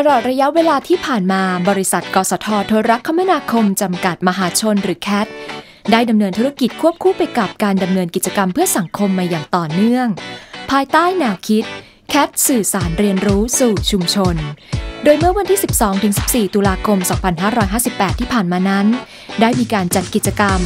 ตลอดระยะเวลาที่ผ่านมาบริษัท กสทโทรคมนาคม จำกัดมหาชนหรือแคทได้ดำเนินธุรกิจควบคู่ไปกับการดำเนินกิจกรรมเพื่อสังคมมาอย่างต่อเนื่อง ภายใต้แนวคิดแคทสื่อสารเรียนรู้สู่ชุมชน โดยเมื่อวันที่ 12-14 ตุลาคม 2558 ที่ผ่านมานั้น ได้มีการจัดกิจกรรม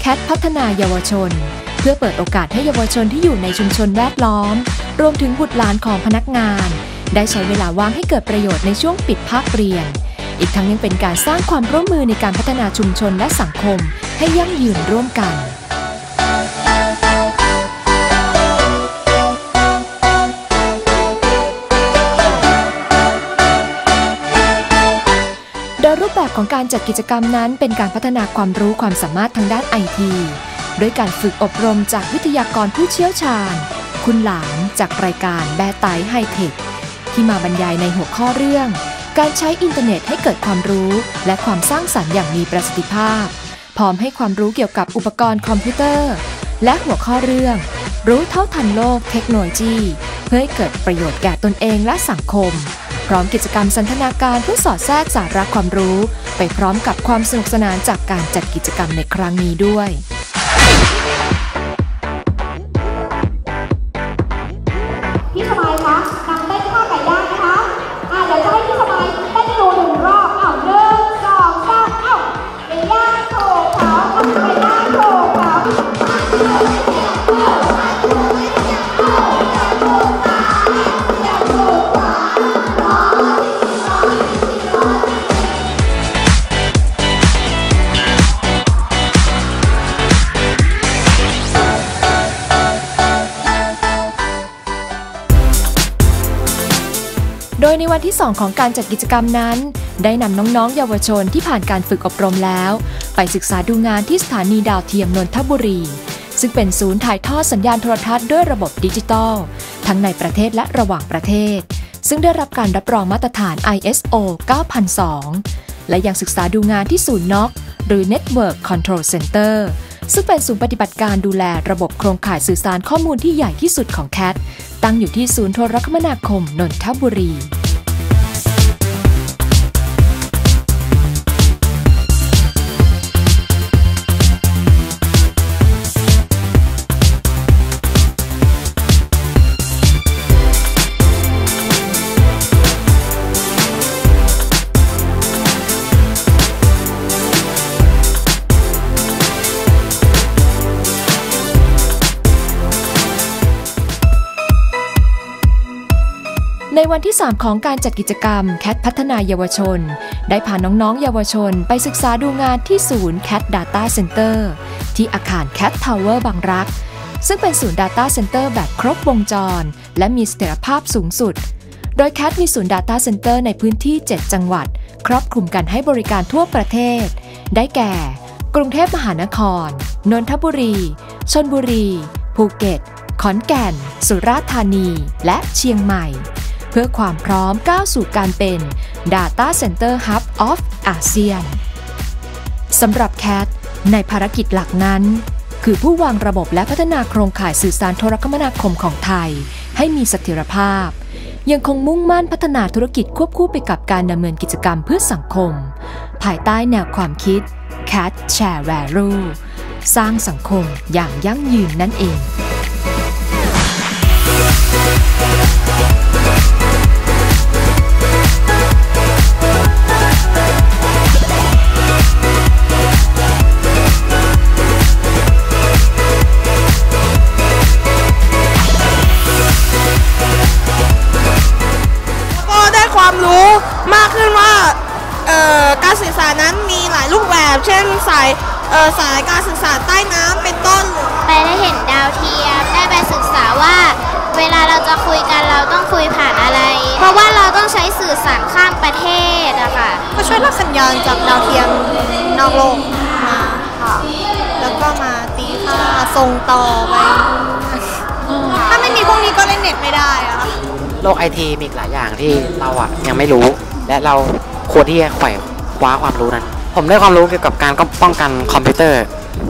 แคทพัฒนาเยาวชน เพื่อเปิดโอกาสให้เยาวชนที่อยู่ในชุมชนแวดล้อม รวมถึงบุตรหลานของพนักงาน ได้ใช้เวลาว่างให้เกิดประโยชน์ในช่วงปิดภาคเรียน อีกทั้งยังเป็นการสร้างความร่วมมือในการพัฒนาชุมชนและสังคม ให้ยั่งยืนร่วมกันโดยรูปแบบของการจัดกิจกรรมนั้นเป็นการพัฒนาความรู้ความสามารถทางด้านไอทีด้วยการฝึกอบรมจากวิทยากรผู้เชี่ยวชาญ คุณหลานจากรายการแบไตไฮเทค ที่มาบรรยายในหัวข้อเรื่อง การใช้อินเทอร์เน็ตให้เกิดความรู้และความสร้างสรรค์อย่างมีประสิทธิภาพ พร้อมให้ความรู้เกี่ยวกับอุปกรณ์คอมพิวเตอร์ และหัวข้อเรื่อง รู้เท่าทันโลกเทคโนโลยี เพื่อให้เกิดประโยชน์แก่ตนเองและสังคม พร้อมกิจกรรมสันทนาการเพื่อสอดแทรกสาระความรู้ ไปพร้อมกับความสนุกสนานจากการจัดกิจกรรมในครั้งนี้ด้วย วันที่ 2 ของการจัดกิจกรรมนั้น ได้นำน้องๆ เยาวชนที่ผ่านการฝึกอบรมแล้ว ไปศึกษาดูงานที่สถานีดาวเทียมนนทบุรี ซึ่งเป็นศูนย์ถ่ายทอดสัญญาณโทรทัศน์ด้วยระบบดิจิตอลทั้งในประเทศและระหว่างประเทศ ซึ่งได้รับการรับรองมาตรฐาน ISO 9002 และยังศึกษาดูงานที่ศูนย์น็อกหรือ Network Control Center ซึ่งเป็นศูนย์ปฏิบัติการดูแลระบบโครงข่ายสื่อสารข้อมูลที่ใหญ่ที่สุดของแคทตั้งอยู่ที่ศูนย์โทรคมนาคมนนทบุรี ในวันที่ 3 ของการจัดกิจกรรมแคทพัฒนาเยาวชน ได้พาน้องๆ เยาวชน ไปศึกษาดูงานที่ศูนย์ Cat Data Center ที่อาคาร Cat Tower บางรัก ซึ่งเป็นศูนย์ Data Center แบบครบวงจร และมีเสถียรภาพสูงสุด โดย Cat มีศูนย์ Data Center ในพื้นที่ 7 จังหวัด ครอบคลุมกันให้บริการทั่วประเทศ ได้แก่ กรุงเทพมหานคร นนทบุรี ชนบุรี ภูเก็ต ขอนแก่น สุราษฎร์ธานี และเชียงใหม่ พื่อความพร้อมก้าวสู่การเป็น Data Center Hub of ASEAN สำหรับแคทในภารกิจหลักนั้น คือผู้วางระบบและพัฒนาโครงข่ายสื่อสารโทรคมนาคมของไทย ให้มีเสถียรภาพ ยังคงมุ่งมั่นพัฒนาธุรกิจควบคู่ไปกับการดำเนินกิจกรรมเพื่อสังคม ภายใต้แนวความคิด Cat Share Value สร้างสังคมอย่างยั่งยืนนั่นเองก็ ขึ้นว่าเอ่อการสื่อสารนั้นมีหลายรูปแบบ เช่นสายเอ่อสายการสื่อสารใต้น้ำเป็นต้น ไปได้เห็นดาวเทียมได้ไปศึกษาว่า เวลาเราจะคุยกันเราต้องคุยผ่านอะไร เพราะว่าเราต้องใช้สื่อสารข้ามประเทศอะค่ะก็ช่วยรับสัญญาณจากดาวเทียมนอกโลกมาค่ะแล้วก็มาตีค่าส่งต่อไปถ้าไม่มีพวกนี้ก็เล่นเน็ตไม่ได้อะค่ะโลกไอทีมีอีกหลายอย่างที่เราอะยังไม่รู้ และเราควรที่จะไขว่คว้าความรู้นั้น ผมได้ความรู้เกี่ยวกับการป้องกันคอมพิวเตอร์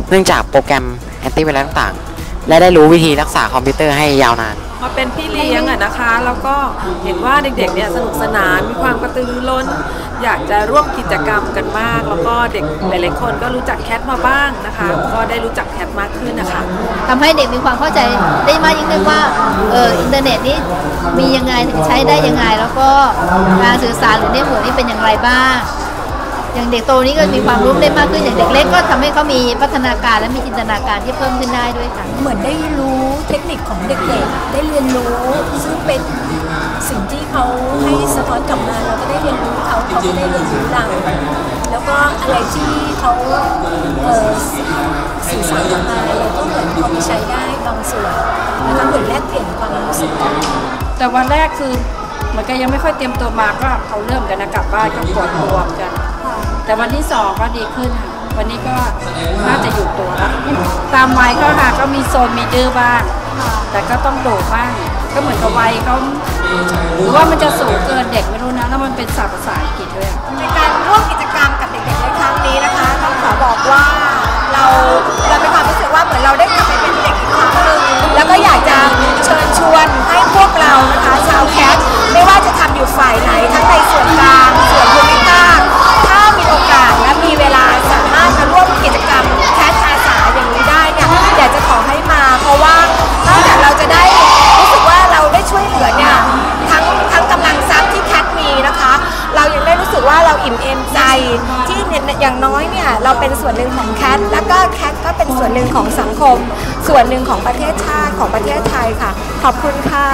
เนื่องจากโปรแกรมแอนตี้ไวรัสต่างๆ และได้รู้วิธีรักษาคอมพิวเตอร์ให้ยาวนาน มาเป็นพี่เลี้ยงอะนะคะ แล้วก็เห็นว่าเด็กๆเนี่ยสนุกสนานมีความกระตือรือร้น อยากจะร่วมกิจกรรมกันมาก แล้วก็เด็กหลายๆคนก็รู้จักแคทมาบ้างนะคะ ก็ได้รู้จักแคทมากขึ้นนะคะทำให้เด็กมีความเข้าใจได้มากยิ่งขึ้นว่าเอออินเทอร์เน็ตนี้มียังไงถึงใช้ได้ยังไง แล้วก็การสื่อสารหรือเน็ตเวิร์กนี่เป็นอย่างไรบ้าง อย่างเด็กโตนี้ก็มีความรู้ได้มากขึ้นอย่างเด็กเล็กก็ทำให้เขามีพัฒนาการและมีจินตนาการที่เพิ่มขึ้นได้ด้วยค่ะเหมือนได้รู้เทคนิคของเด็กๆได้เรียนรู้ซึ่งเป็นสิ่งที่เขาให้สะท้อนกลับมาเราก็ได้เรียนรู้เขาเขาก็ได้เรียนรู้เราแล้วก็อะไรที่เขาเออสื่อสารกลับมาเราก็เหมือนเอาไปใช้ได้บางส่วนนะคะเหมือนแลกเปลี่ยนความรู้สึกกันแต่วันแรกคือเหมือนกันยังไม่ค่อยเตรียมตัวมาก็เขาเริ่มกันนะกลับบ้านก็กดรวมกัน แต่วันที่สองก็ดีขึ้นค่ะ วันนี้ก็น่าจะอยู่ตัวแล้วตามวัยก็ค่ะก็มีโซนมีดื้อบ้าง แต่ก็ต้องโดดบ้าง ก็เหมือนกับวัยเขาหรือว่ามันจะสูงเกินเด็กไม่รู้นะ แล้วมันเป็นศัพท์ภาษาอังกฤษด้วย อิ่มเอมใจที่อย่างน้อยเนี่ยเราเป็นส่วนหนึ่งของแคทแล้วก็แคทก็เป็นส่วนหนึ่งของสังคม ส่วนหนึ่งของประเทศชาติของประเทศไทยค่ะ ขอบคุณค่ะ